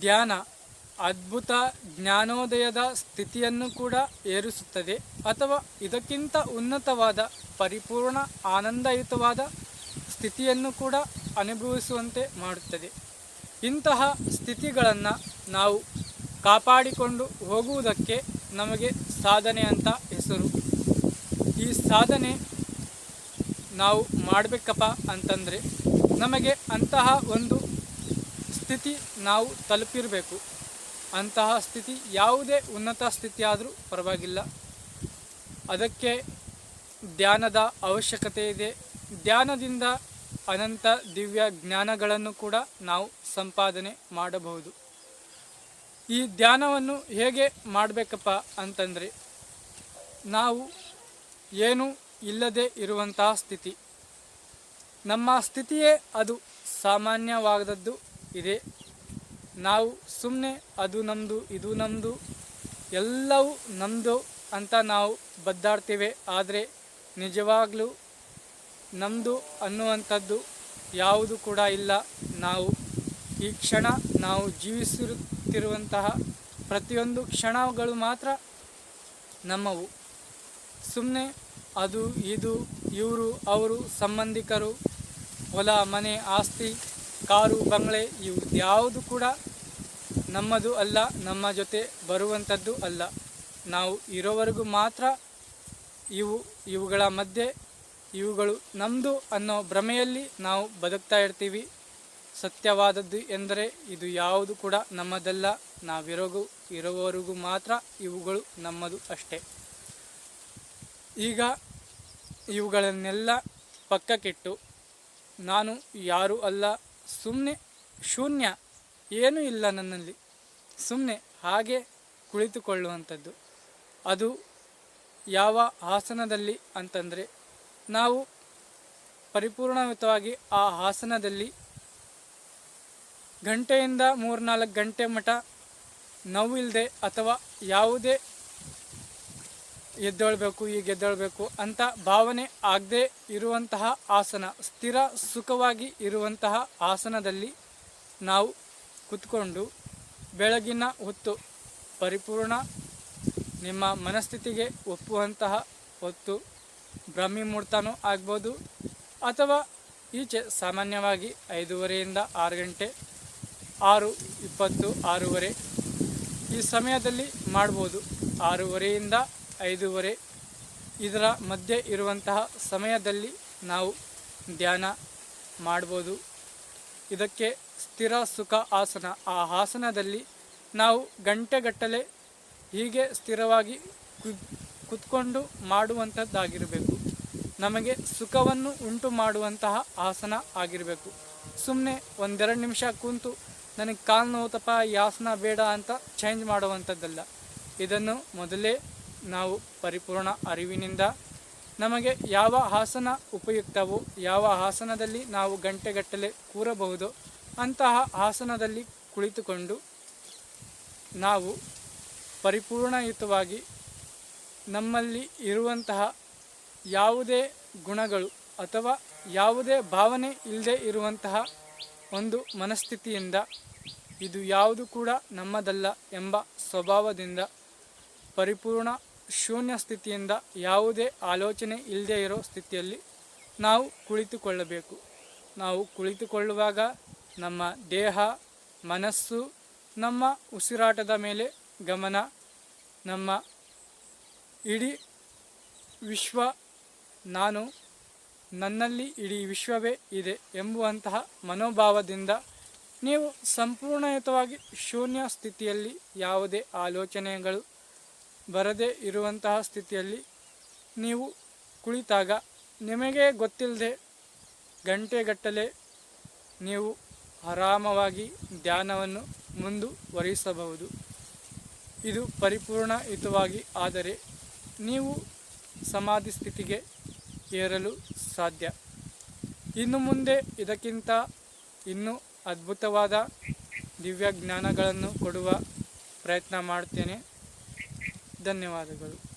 ಧ್ಯಾನ ಅದ್ಭುತ ಜ್ಞಾನೋದಯದ ಸ್ಥಿತಿಯನ್ನು ಕೂಡ ಏರಿಸುತ್ತದೆ. ಅಥವಾ ಇದಕ್ಕಿಂತ ಉನ್ನತವಾದ ಪರಿಪೂರ್ಣ ಆನಂದಯುತವಾದ ಸ್ಥಿತಿಯನ್ನು ಕೂಡ ಅನುಭವಿಸುವಂತೆ ಮಾಡುತ್ತದೆ. ಇಂತಹ ಸ್ಥಿತಿಗಳನ್ನು ನಾವು ಕಾಪಾಡಿಕೊಂಡು ಹೋಗುವುದಕ್ಕೆ ನಮಗೆ ಸಾಧನೆ ಅಂತ ಹೆಸರು. ಈ ಸಾಧನೆ ನಾವು ಮಾಡಬೇಕಪ್ಪ ಅಂತಂದರೆ ನಮಗೆ ಅಂತಹ ಒಂದು ಸ್ಥಿತಿ ನಾವು ತಲುಪಿರಬೇಕು. ಅಂತಹ ಸ್ಥಿತಿ ಯಾವುದೇ ಉನ್ನತ ಸ್ಥಿತಿ ಆದರೂ ಪರವಾಗಿಲ್ಲ. ಅದಕ್ಕೆ ಧ್ಯಾನದ ಅವಶ್ಯಕತೆ ಇದೆ. ಧ್ಯಾನದಿಂದ ಅನಂತ ದಿವ್ಯ ಜ್ಞಾನಗಳನ್ನು ಕೂಡ ನಾವು ಸಂಪಾದನೆ ಮಾಡಬಹುದು. ಈ ಧ್ಯಾನವನ್ನು ಹೇಗೆ ಮಾಡಬೇಕಪ್ಪ ಅಂತಂದರೆ, ನಾವು ಏನು ಇಲ್ಲದೆ ಇರುವಂತಹ ಸ್ಥಿತಿ. ನಮ್ಮ ಸ್ಥಿತಿಯೇ ಅದು ಸಾಮಾನ್ಯವಾದದ್ದು. ಇದೆ. ನಾವು ಸುಮ್ಮನೆ ಅದು ನಮ್ಮದು ಇದು ನಮ್ಮದು ಎಲ್ಲವೂ ನಮ್ಮದು ಅಂತ ನಾವು ಬದ್ದಾಡ್ತೇವೆ. ಆದರೆ ನಿಜವಾಗಲೂ ನಮ್ಮದು ಅನ್ನುವಂಥದ್ದು ಯಾವುದು ಕೂಡ ಇಲ್ಲ. ನಾವು ಈ ಕ್ಷಣ ನಾವು ಜೀವಿಸುತ್ತಿರುವಂತಹ ಪ್ರತಿಯೊಂದು ಕ್ಷಣಗಳು ಮಾತ್ರ ನಮ್ಮವು. ಸುಮ್ಮನೆ ಅದು, ಇದು, ಇವರು, ಅವರು, ಸಂಬಂಧಿಕರು, ಹೊಲ, ಮನೆ, ಆಸ್ತಿ ಕಾರು, ಬಂಗಲೆ ಇವು ಯಾವುದು ಕೂಡ ನಮ್ಮದು ಅಲ್ಲ, ನಮ್ಮ ಜೊತೆ ಬರುವಂಥದ್ದು ಅಲ್ಲ. ನಾವು ಇರೋವರೆಗೂ ಮಾತ್ರ ಇವು, ಇವುಗಳ ಮಧ್ಯೆ ಇವುಗಳು ನಮ್ಮದು ಅನ್ನೋ ಭ್ರಮೆಯಲ್ಲಿ ನಾವು ಬದುಕ್ತಾ ಇರ್ತೀವಿ. ಸತ್ಯವಾದದ್ದು ಎಂದರೆ ಇದು ಯಾವುದು ಕೂಡ ನಮ್ಮದಲ್ಲ. ನಾವಿರೋಗು, ಇರೋವರೆಗೂ ಮಾತ್ರ ಇವುಗಳು ನಮ್ಮದು ಅಷ್ಟೇ. ಈಗ ಇವುಗಳನ್ನೆಲ್ಲ ಪಕ್ಕಕ್ಕಿಟ್ಟು, ನಾನು ಯಾರು ಅಲ್ಲ ಸುಮ್ಮನೆ ಶೂನ್ಯ ಏನೂ ಇಲ್ಲ ನನ್ನಲ್ಲಿ. ಸುಮ್ಮನೆ ಹಾಗೆ ಕುಳಿತುಕೊಳ್ಳುವಂಥದ್ದು. ಅದು ಯಾವ ಆಸನದಲ್ಲಿ ಅಂತಂದರೆ, ನಾವು ಪರಿಪೂರ್ಣಯುತವಾಗಿ ಆ ಆಸನದಲ್ಲಿ ಗಂಟೆಯಿಂದ ಮೂರ್ನಾಲ್ಕು ಗಂಟೆ ಮಠ ನೋವಿಲ್ಲದೆ ಅಥವಾ ಯಾವುದೇ ಎದ್ದೇಳಬೇಕು ಈಗ ಎದ್ದೇಳಬೇಕು ಅಂತ ಭಾವನೆ ಆಗದೆ ಇರುವಂತಹ ಆಸನ, ಸ್ಥಿರ ಸುಖವಾಗಿ ಇರುವಂತಹ ಆಸನದಲ್ಲಿ ನಾವು ಕುತ್ಕೊಂಡು ಬೆಳಗಿನ ಹೊತ್ತು ಪರಿಪೂರ್ಣ ನಿಮ್ಮ ಮನಸ್ಥಿತಿಗೆ ಒಪ್ಪುವಂತಹ ಹೊತ್ತು ಭ್ರಮಿ ಮುಹೂರ್ತನೂ ಆಗ್ಬೋದು ಅಥವಾ ಈಚೆ ಸಾಮಾನ್ಯವಾಗಿ ಐದೂವರೆಯಿಂದ ಆರು ಗಂಟೆ, ಆರು ಇಪ್ಪತ್ತು, ಆರೂವರೆ ಈ ಸಮಯದಲ್ಲಿ ಮಾಡ್ಬೋದು. ಆರೂವರೆಯಿಂದ ಐದೂವರೆ. ಇದರ ಮಧ್ಯೆ ಇರುವಂತಹ ಸಮಯದಲ್ಲಿ ನಾವು ಧ್ಯಾನ ಮಾಡ್ಬೋದು. ಇದಕ್ಕೆ ಸ್ಥಿರ ಸುಖ ಆಸನ. ಆ ಆಸನದಲ್ಲಿ ನಾವು ಗಂಟೆಗಟ್ಟಲೆ ಹೀಗೆ ಸ್ಥಿರವಾಗಿ ಕುತ್ಕೊಂಡು ಮಾಡುವಂಥದ್ದಾಗಿರಬೇಕು. ನಮಗೆ ಸುಖವನ್ನು ಉಂಟು ಮಾಡುವಂತಹ ಆಸನ ಆಗಿರಬೇಕು. ಸುಮ್ಮನೆ ಒಂದೆರಡು ನಿಮಿಷ ಕೂತು ನನಗೆ ಕಾಲು ನೋವುತಪ್ಪ ಈ ಆಸನ ಬೇಡ ಅಂತ ಚೇಂಜ್ ಮಾಡುವಂಥದ್ದಲ್ಲ. ಇದನ್ನು ಮೊದಲೇ ನಾವು ಪರಿಪೂರ್ಣ ಅರಿವಿನಿಂದ ನಮಗೆ ಯಾವ ಆಸನ ಉಪಯುಕ್ತವೋ, ಯಾವ ಆಸನದಲ್ಲಿ ನಾವು ಗಂಟೆಗಟ್ಟಲೆ ಕೂರಬಹುದು, ಅಂತಹ ಆಸನದಲ್ಲಿ ಕುಳಿತುಕೊಂಡು ನಾವು ಪರಿಪೂರ್ಣಯುತವಾಗಿ ನಮ್ಮಲ್ಲಿ ಇರುವಂತಹ ಯಾವುದೇ ಗುಣಗಳು ಅಥವಾ ಯಾವುದೇ ಭಾವನೆ ಇಲ್ಲದೆ ಇರುವಂತಹ ಒಂದು ಮನಸ್ಥಿತಿಯಿಂದ ಇದು ಯಾವುದು ಕೂಡ ನಮ್ಮದಲ್ಲ ಎಂಬ ಸ್ವಭಾವದಿಂದ ಪರಿಪೂರ್ಣ ಶೂನ್ಯ ಸ್ಥಿತಿಯಿಂದ ಯಾವುದೇ ಆಲೋಚನೆ ಇಲ್ಲದೆ ಇರೋ ಸ್ಥಿತಿಯಲ್ಲಿ ನಾವು ಕುಳಿತುಕೊಳ್ಳಬೇಕು. ನಾವು ಕುಳಿತುಕೊಳ್ಳುವಾಗ ನಮ್ಮ ದೇಹ, ಮನಸ್ಸು, ನಮ್ಮ ಉಸಿರಾಟದ ಮೇಲೆ ಗಮನ, ನಮ್ಮ ಇಡೀ ವಿಶ್ವ, ನಾನು, ನನ್ನಲ್ಲಿ ಇಡೀ ವಿಶ್ವವೇ ಇದೆ ಎಂಬುವಂತಹ ಮನೋಭಾವದಿಂದ ನೀವು ಸಂಪೂರ್ಣಯುತವಾಗಿ ಶೂನ್ಯ ಸ್ಥಿತಿಯಲ್ಲಿ ಯಾವುದೇ ಆಲೋಚನೆಗಳು ಬರದೇ ಇರುವಂತಹ ಸ್ಥಿತಿಯಲ್ಲಿ ನೀವು ಕುಳಿತಾಗ ನಿಮಗೆ ಗೊತ್ತಿಲ್ಲದೆ ಗಂಟೆಗಟ್ಟಲೆ ನೀವು ಆರಾಮವಾಗಿ ಧ್ಯಾನವನ್ನು ಮುಂದುವರಿಸಬಹುದು ಇದು ಪರಿಪೂರ್ಣ ಹಿತವಾಗಿ ಆದರೆ ನೀವು ಸಮಾಧಿ ಸ್ಥಿತಿಗೆ ಏರಲು ಸಾಧ್ಯ. ಇನ್ನು ಮುಂದೆ ಇದಕ್ಕಿಂತ ಇನ್ನೂ ಅದ್ಭುತವಾದ ದಿವ್ಯ ಜ್ಞಾನಗಳನ್ನು ಕೊಡುವ ಪ್ರಯತ್ನ ಮಾಡ್ತೇನೆ ಧನ್ಯವಾದಗಳು.